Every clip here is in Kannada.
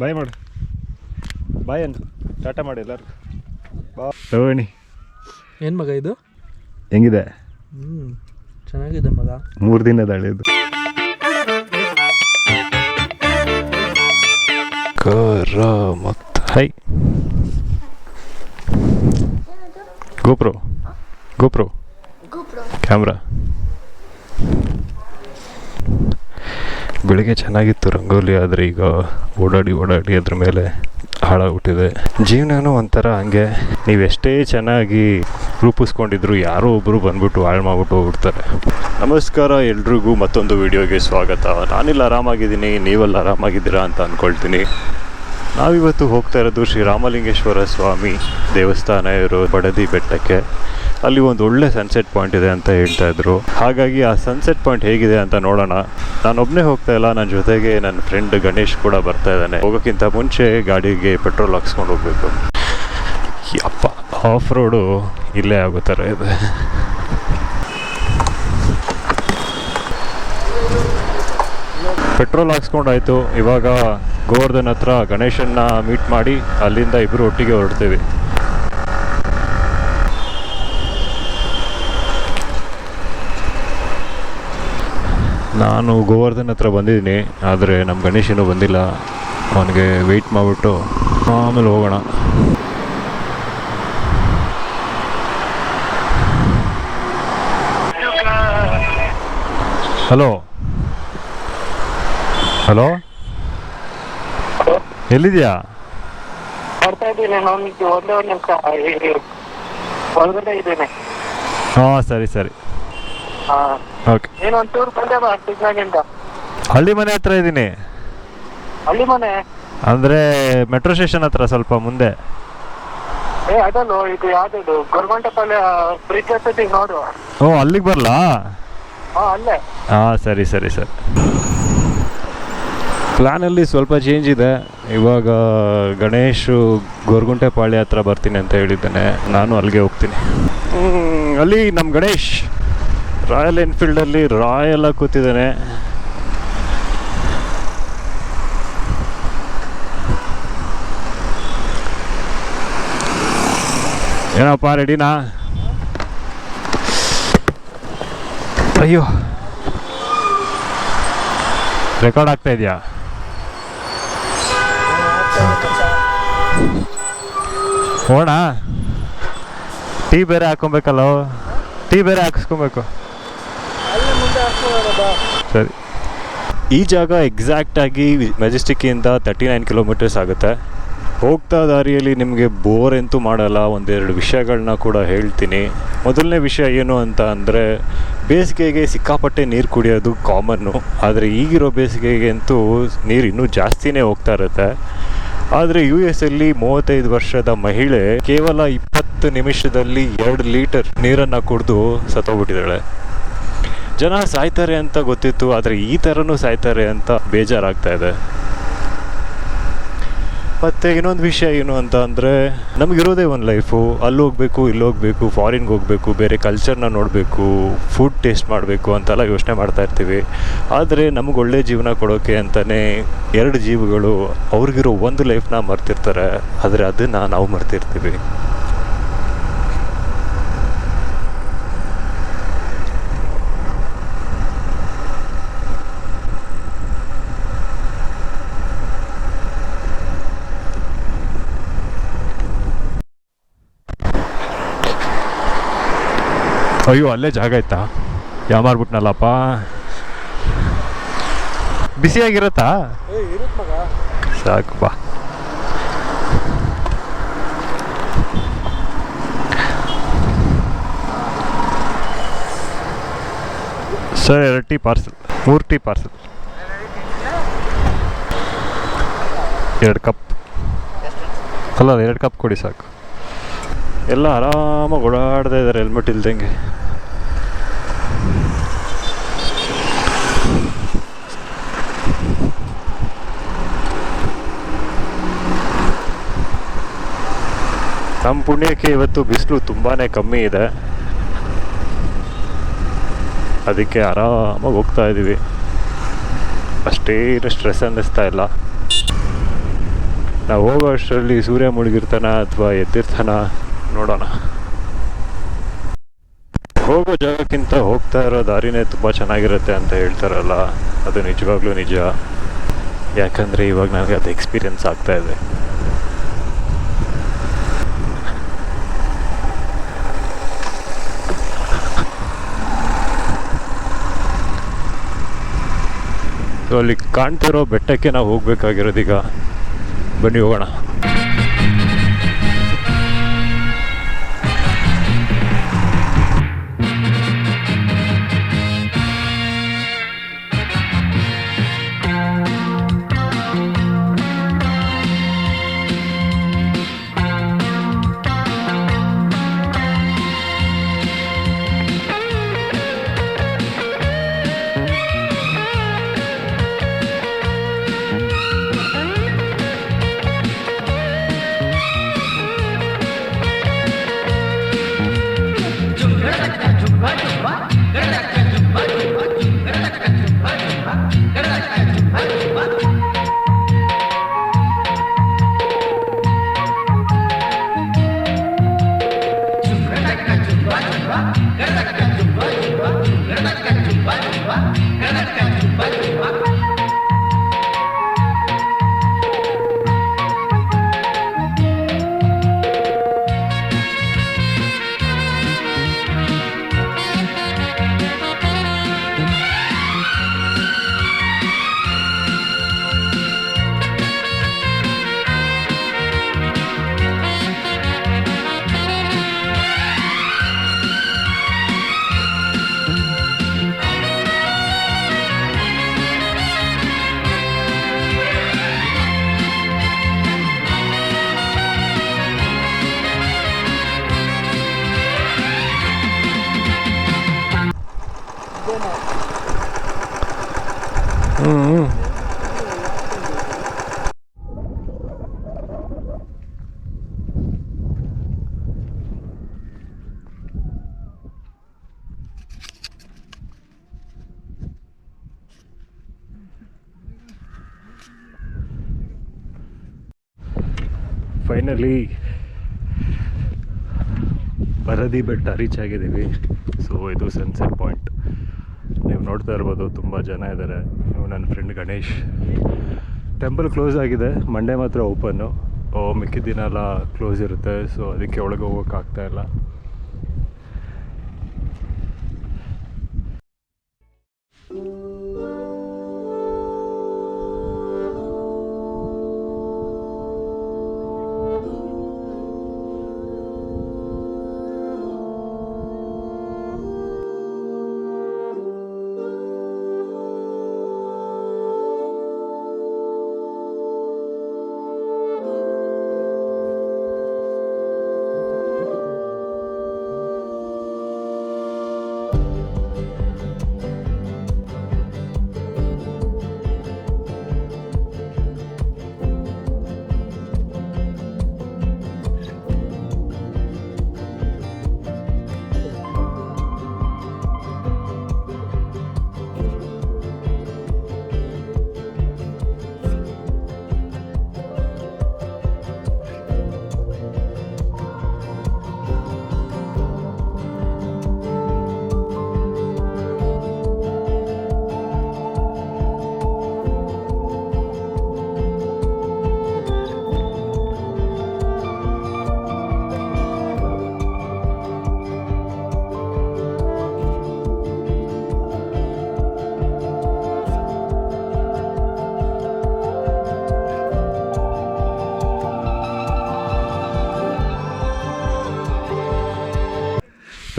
ಬಾಯ್ ಮಾಡು. ಬಾಯ್ ಅನ್ ಟಾಟಾ ಮಾಡಿ ಎಲ್ಲರೂ ಬಾ. ರೋಹಿಣಿ. ಏನು ಮಗ ಇದು? ಹೆಂಗಿದೆ? ಹ್ಞೂ ಚೆನ್ನಾಗಿದೆ ಮಗ. ಮೂರು ದಿನದ ಹಳೆಯದು ಕರ ಮತ್ತು ಹೈ ಗೋಪ್ರೋ. ಗೋಪ್ರೋ. ಕ್ಯಾಮ್ರಾ. ಬೆಳಿಗ್ಗೆ ಚೆನ್ನಾಗಿತ್ತು ರಂಗೋಲಿ, ಆದರೆ ಈಗ ಓಡಾಡಿ ಓಡಾಡಿ ಅದ್ರ ಮೇಲೆ ಹಾಳಾಗ್ಬಿಟ್ಟಿದೆ. ಜೀವನನೂ ಒಂಥರ ಹಂಗೆ. ನೀವೆಷ್ಟೇ ಚೆನ್ನಾಗಿ ರೂಪಿಸ್ಕೊಂಡಿದ್ರು ಯಾರೋ ಒಬ್ಬರು ಬಂದ್ಬಿಟ್ಟು ಹಾಳು ಮಾಡ್ಬಿಟ್ಟು ಹೋಗ್ಬಿಡ್ತಾರೆ. ನಮಸ್ಕಾರ ಎಲ್ರಿಗೂ ಮತ್ತೊಂದು ವಿಡಿಯೋಗೆ ಸ್ವಾಗತ. ನಾನಿಲ್ಲಿ ಆರಾಮಾಗಿದ್ದೀನಿ, ನೀವೆಲ್ಲ ಆರಾಮಾಗಿದ್ದೀರಾ ಅಂತ ಅಂದ್ಕೊಳ್ತೀನಿ ನಾವಿವತ್ತು ಹೋಗ್ತಾ ಇರೋದು ಶ್ರೀ ರಾಮಲಿಂಗೇಶ್ವರ ಸ್ವಾಮಿ ದೇವಸ್ಥಾನ ಇರೋ ಬಡದಿ ಬೆಟ್ಟಕ್ಕೆ. ಅಲ್ಲಿ ಒಂದು ಒಳ್ಳೆ ಸನ್ಸೆಟ್ ಪಾಯಿಂಟ್ ಇದೆ ಅಂತ ಹೇಳ್ತಾ ಇದ್ರು. ಹಾಗಾಗಿ ಆ ಸನ್ಸೆಟ್ ಪಾಯಿಂಟ್ ಹೇಗಿದೆ ಅಂತ ನೋಡೋಣ. ನಾನೊಬ್ಬನೇ ಹೋಗ್ತಾ ಇಲ್ಲ ನನ್ನ ಜೊತೆಗೆ ನನ್ನ ಫ್ರೆಂಡ್ ಗಣೇಶ್ ಕೂಡ ಬರ್ತಾ ಇದ್ದಾನೆ. ಹೋಗೋಕ್ಕಿಂತ ಮುಂಚೆ ಗಾಡಿಗೆ ಪೆಟ್ರೋಲ್ ಹಾಕ್ಸ್ಕೊಂಡು ಹೋಗ್ಬೇಕು. ಅಪ್ಪ ಆಫ್ ರೋಡು ಇಲ್ಲೇ ಆಗೋ ಥರ ಇದೆ. ಪೆಟ್ರೋಲ್ ಹಾಕ್ಸ್ಕೊಂಡಾಯ್ತು ಇವಾಗ ಗೋವರ್ಧನ್ ಹತ್ರ ಗಣೇಶನ್ನ ಮೀಟ್ ಮಾಡಿ ಅಲ್ಲಿಂದ ಇಬ್ಬರು ಒಟ್ಟಿಗೆ ಹೊರಡ್ತೀವಿ. ನಾನು ಗೋವರ್ಧನ್ ಹತ್ರ ಬಂದಿದ್ದೀನಿ, ಆದರೆ ನಮ್ಮ ಗಣೇಶ್ ಬಂದಿಲ್ಲ. ಅವನಿಗೆ ವೆಯ್ಟ್ ಮಾಡಿಬಿಟ್ಟು ಆಮೇಲೆ ಹೋಗೋಣ. ಹಲೋ ಹಲೋ ಎಲ್ಲಿದ್ಯಾ? ಬರ್ತಾ ಇದ್ದೀನಿ ಒಂದು ಒಂದೇ ಒಂದು ನಿಮಿಷ ಹೊರಗಡೆ ಇದ್ದೀನಿ. ಹಾಂ ಸರಿ ಸರಿ. ಹಾ. ಓಕೆ. ಏನು ಒಂದು ಟೂರ್ ಬಂದೆ ಬಾ ಸಿಗ್ನಾಗಿಂದ ಹಳ್ಳಿ ಮನೆ ಹತ್ರ ಇದ್ದೀನಿ. ಹಳ್ಳಿ ಮನೆ? ಅಂದರೆ ಮೆಟ್ರೋ ಸ್ಟೇಷನ್ ಹತ್ರ ಸ್ವಲ್ಪ ಮುಂದೆ. ಏ ಅದಲ್ಲೋ ಇದು ಯಾವ್ದು ಗೊರಗುಂಟೆಪಾಳ್ಯ ಬ್ರಿಡ್ಜ್ ಹತ್ತಿಗೆ ನೋಡು. ಓ ಅಲ್ಲಿಗೆ ಬರಲಾ? ಹಾ ಅಲ್ಲೇ. ಹಾಂ ಸರಿ ಸರಿ ಸರಿ. ಪ್ಲ್ಯಾನಲ್ಲಿ ಸ್ವಲ್ಪ ಚೇಂಜ್ ಇದೆ. ಇವಾಗ ಗಣೇಶು ಗೋರ್ಗುಂಟೆಪಾಳ್ಯ ಹತ್ರ ಬರ್ತೀನಿ ಅಂತ ಹೇಳಿದ್ದಾನೆ. ನಾನು ಅಲ್ಲಿಗೆ ಹೋಗ್ತೀನಿ. ಅಲ್ಲಿ ನಮ್ಮ ಗಣೇಶ್ ರಾಯಲ್ ಎನ್ಫೀಲ್ಡಲ್ಲಿ ರಾಯಲ್ ಆಗಿ ಕೂತಿದ್ದಾನೆ. ಏನಪ್ಪ ರೆಡಿನಾ ಅಯ್ಯೋ. ರೆಕಾರ್ಡ್ ಆಗ್ತಾ ಇದೆಯಾ? ಹೋಣ ಟೀ ಬೇರೆ ಹಾಕೊಬೇಕಲ್ಲ ಟೀ ಬೇರೆ ಹಾಕಿಸ್ಕೊಬೇಕು. ಸರಿ. ಈ ಜಾಗ ಎಕ್ಸಾಕ್ಟಾಗಿ ಮೆಜೆಸ್ಟಿಕ್ಕಿಂದ ತರ್ಟಿ ನೈನ್ ಕಿಲೋಮೀಟರ್ಸ್ ಆಗುತ್ತೆ. ಹೋಗ್ತಾ ದಾರಿಯಲ್ಲಿ ನಿಮಗೆ ಬೋರ್ ಅಂತೂ ಮಾಡಲ್ಲ, ಒಂದೆರಡು ವಿಷಯಗಳನ್ನ ಕೂಡ ಹೇಳ್ತೀನಿ. ಮೊದಲನೇ ವಿಷಯ ಏನು ಅಂತ ಅಂದರೆ, ಬೇಸಿಗೆಗೆ ಸಿಕ್ಕಾಪಟ್ಟೆ ನೀರು ಕುಡಿಯೋದು ಕಾಮನ್ನು ಆದರೆ ಈಗಿರೋ ಬೇಸಿಗೆಗೆ ಅಂತೂ ನೀರು ಇನ್ನೂ ಜಾಸ್ತಿನೇ ಹೋಗ್ತಾ ಇರುತ್ತೆ. ಆದರೆ ಯು ಎಸ್ ಅಲ್ಲಿ ಮೂವತ್ತೈದು ವರ್ಷದ ಮಹಿಳೆ ಕೇವಲ ಇಪ್ಪತ್ತು ನಿಮಿಷದಲ್ಲಿ ಎರಡು ಲೀಟರ್ ನೀರನ್ನು ಕುಡಿದು ಸತ್ತೋಗ್ಬಿಟ್ಟಿದ್ದಾಳೆ. ಜನ ಸಾಯ್ತಾರೆ ಅಂತ ಗೊತ್ತಿತ್ತು, ಆದರೆ ಈ ತರನು ಸಾಯ್ತಾರೆ ಅಂತ ಬೇಜಾರಾಗ್ತಾ ಇದೆ. ಮತ್ತು ಇನ್ನೊಂದು ವಿಷಯ ಏನು ಅಂತ ಅಂದರೆ, ನಮಗಿರೋದೇ ಒಂದು ಲೈಫು ಅಲ್ಲಿ ಹೋಗಬೇಕು ಇಲ್ಲಿ ಹೋಗಬೇಕು ಫಾರಿನ್ಗೆ ಹೋಗಬೇಕು, ಬೇರೆ ಕಲ್ಚರ್ನ ನೋಡಬೇಕು ಫುಡ್ ಟೇಸ್ಟ್ ಮಾಡಬೇಕು ಅಂತೆಲ್ಲ ಯೋಚನೆ ಮಾಡ್ತಾ ಇರ್ತೀವಿ. ಆದರೆ ನಮಗೆ ಒಳ್ಳೆ ಜೀವನ ಕೊಡೋಕೆ ಅಂತಲೇ ಎರಡು ಜೀವಗಳು ಅವ್ರಿಗಿರೋ ಒಂದು ಲೈಫ್ನ ಮರ್ತಿರ್ತಾರೆ. ಆದರೆ ಅದನ್ನು ನಾವು ಮರ್ತಿರ್ತೀವಿ. ಅಯ್ಯೋ ಅಲ್ಲೇ ಜಾಗ ಆಯ್ತಾ ಯಾಮಾರ್ಬಿಟ್ನಲ್ಲಪ್ಪ ಬಿಸಿಯಾಗಿರತ್ತಾ ಸಾಕು ಬಾ. ಸರ್ ಎರಡು ಟೀ ಪಾರ್ಸಲ್ ಮೂರು ಟೀ ಪಾರ್ಸಲ್ ಎರಡು ಕಪ್ ಅಲ್ಲ ಎರಡು ಕಪ್ ಕೊಡಿ ಸಾಕು. ಎಲ್ಲ ಆರಾಮಾಗಿ ಓಡಾಡ್ತಾ ಇದ್ದಾರೆ ಹೆಲ್ಮೆಟ್ ಇಲ್ದಂಗೆ. ನಮ್ಮ ಪುಣ್ಯಕ್ಕೆ ಇವತ್ತು ಬಿಸಿಲು ತುಂಬಾ ಕಮ್ಮಿ ಇದೆ. ಅದಕ್ಕೆ ಆರಾಮಾಗಿ ಹೋಗ್ತಾ ಇದ್ದೀವಿ ಅಷ್ಟೇನು ಸ್ಟ್ರೆಸ್ ಅನ್ನಿಸ್ತಾ ಇಲ್ಲ. ನಾವು ಹೋಗೋ ಅಷ್ಟರಲ್ಲಿ ಸೂರ್ಯ ಮುಳುಗಿರ್ತಾನ ಅಥವಾ ಎದ್ದಿರ್ತಾನ ನೋಡೋಣ. ಹೋಗೋ ಜಾಗಕ್ಕಿಂತ ಹೋಗ್ತಾ ಇರೋ ದಾರಿನೇ ತುಂಬ ಚೆನ್ನಾಗಿರುತ್ತೆ ಅಂತ ಹೇಳ್ತಾರಲ್ಲ, ಅದು ನಿಜವಾಗ್ಲೂ ನಿಜ. ಯಾಕಂದರೆ ಇವಾಗ ನನಗೆ ಅದು ಎಕ್ಸ್ಪೀರಿಯನ್ಸ್ ಆಗ್ತಾ ಇದೆ. ಸೊ ಅಲ್ಲಿ ಕಾಣ್ತಿರೋ ಬೆಟ್ಟಕ್ಕೆ ನಾವು ಹೋಗ್ಬೇಕಾಗಿರೋದೀಗ. ಬನ್ನಿ ಹೋಗೋಣ. ಫೈನಲಿ ಬರದಿ ಬೆಟ್ಟ ರೀಚ್ ಆಗಿದ್ದೀವಿ. ಸೊ ಇದು ಸನ್ಸೆಟ್ ಪಾಯಿಂಟ್ ನೀವು ನೋಡ್ತಾ ಇರ್ಬೋದು, ತುಂಬ ಜನ ಇದ್ದಾರೆ. ನನ್ನ ಫ್ರೆಂಡ್ ಗಣೇಶ್. ಟೆಂಪಲ್ ಕ್ಲೋಸ್ ಆಗಿದೆ ಮಂಡೇ ಮಾತ್ರ ಓಪನ್ನು ಮಿಕ್ಕಿದ ದಿನ ಎಲ್ಲ ಕ್ಲೋಸ್ ಇರುತ್ತೆ ಸೊ ಅದಕ್ಕೆ ಒಳಗೆ ಹೋಗೋಕ್ಕಾಗ್ತಾ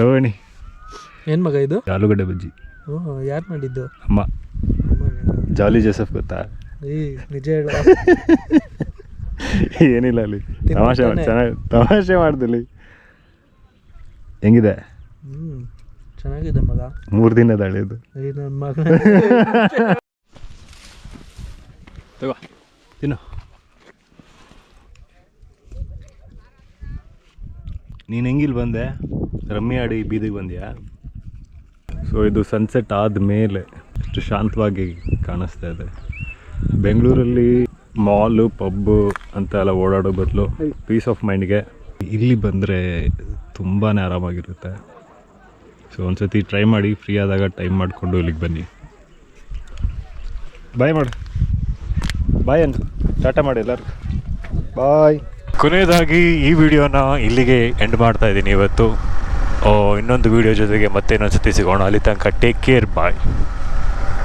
ತಗೋಣಿ ಏನು ಮಗ ಇದು? ಆಲೂಗಡ್ಡೆ ಬಜ್ಜಿ. ಹ್ಞೂ ಯಾರು ಮಾಡಿದ್ದು? ಅಮ್ಮ. ಜಾಲಿ ಜೋಸಫ್ ಗೊತ್ತಾ? ಏ ನಿಜ ಹೇಳು ಏನಿಲ್ಲ ಅಲ್ಲಿ. ತಮಾಷೆ ಮಾಡಿ ಚೆನ್ನಾಗಿ ತಮಾಷೆ ಮಾಡ್ದಲ್ಲಿ. ಹೆಂಗಿದೆ? ಹ್ಞೂ ಚೆನ್ನಾಗಿದೆ ಮಗ. ಮೂರು ದಿನದ ಹಳೆಯದು ಏ ನನ್ನ ಮಗ. ತಗೋ ತಿನ್ನು. ನೀನು ಹೆಂಗಿಲ್ಲಿ ಬಂದೆ? ರಮ್ಮಿ ಆಡಿ ಬೀದಿಗೆ ಬಂದ್ಯಾ? ಸೊ ಇದು ಸನ್ಸೆಟ್ ಆದ ಮೇಲೆ ಎಷ್ಟು ಶಾಂತವಾಗಿ ಕಾಣಿಸ್ತಾ ಇದೆ. ಬೆಂಗಳೂರಲ್ಲಿ ಮಾಲು ಪಬ್ಬು ಅಂತ ಎಲ್ಲ ಓಡಾಡೋ ಬದಲು ಪೀಸ್ ಆಫ್ ಮೈಂಡ್ಗೆ ಇಲ್ಲಿ ಬಂದರೆ ತುಂಬಾ ಆರಾಮಾಗಿರುತ್ತೆ. ಸೊ ಒಂದ್ಸತಿ ಟ್ರೈ ಮಾಡಿ ಫ್ರೀ ಆದಾಗ ಟೈಮ್ ಮಾಡಿಕೊಂಡು ಇಲ್ಲಿಗೆ ಬನ್ನಿ. ಬಾಯ್ ಮಾಡು. ಬಾಯ್ ಅನ್ ಟಾಟಾ ಮಾಡಿ ಎಲ್ಲರು ಬಾಯ್ ಕೊನೆಯದಾಗಿ ಈ ವಿಡಿಯೋನ ಇಲ್ಲಿಗೆ ಎಂಡ್ ಮಾಡ್ತಾ ಇದ್ದೀನಿ ಇವತ್ತು. ಇನ್ನೊಂದು ವಿಡಿಯೋ ಜೊತೆಗೆ ಮತ್ತೆ ಇನ್ನೊಂದು ಸತಿ ಸಿಗೋಣ. ಅಲ್ಲಿ ತನಕ ಟೇಕ್ ಕೇರ್ ಬಾಯ್